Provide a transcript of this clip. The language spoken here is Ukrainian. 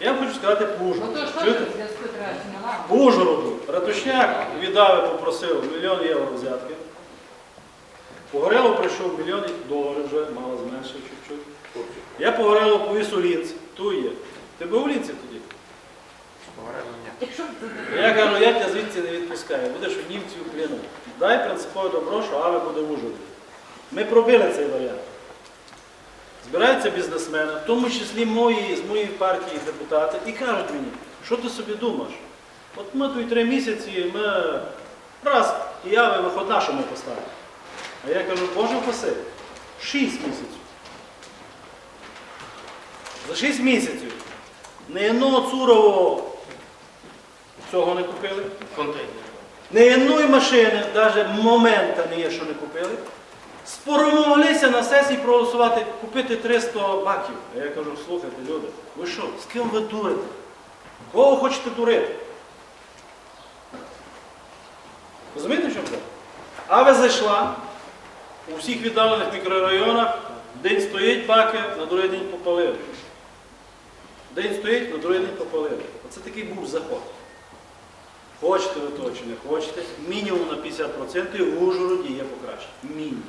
Я вам хочу сказати по Ну Ужгороду. то ж Чуєте? зв'язку треба знімати. По Ужгороду. Ратушняк віддав і попросив мільйон євро взятки. Погорело прийшов мільйон доларів вже, мало зменшив чуть-чуть. Я погорело повіз у Лінці. Ту є. Ти був у Лінці тоді? Якщо Я кажу, я тебе звідси не відпускаю, будеш у німців у плену. Дай принципове добро, що Аве буде в Ужгороді. Ми пробили цей варіант. Збираються бізнесмени, в тому числі мої, з моєї партії депутати, і кажуть мені, що ти собі думаєш? От ми тут три місяці, ми раз, і Аве виходна, що ми поставимо. А я кажу, Боже паси, шість місяців. За шість місяців не одного Цурового цього не купили. Контейнер. Не одної машини, навіть момента не є, що не купили. Спромоглися на сесії проголосувати, купити 300 баків. А я кажу, слухайте, люди, ви що, з ким ви дурите? Кого хочете дурити? Розумієте, в чому це? Аве зайшла у всіх віддалених мікрорайонах, день стоїть баки, на другий день попалили. День стоїть, на другий день попалили. Оце такий був заход. Хочете ви того чи не хочете, мінімум на 50% в Ужгороді є покращення. Мінімум.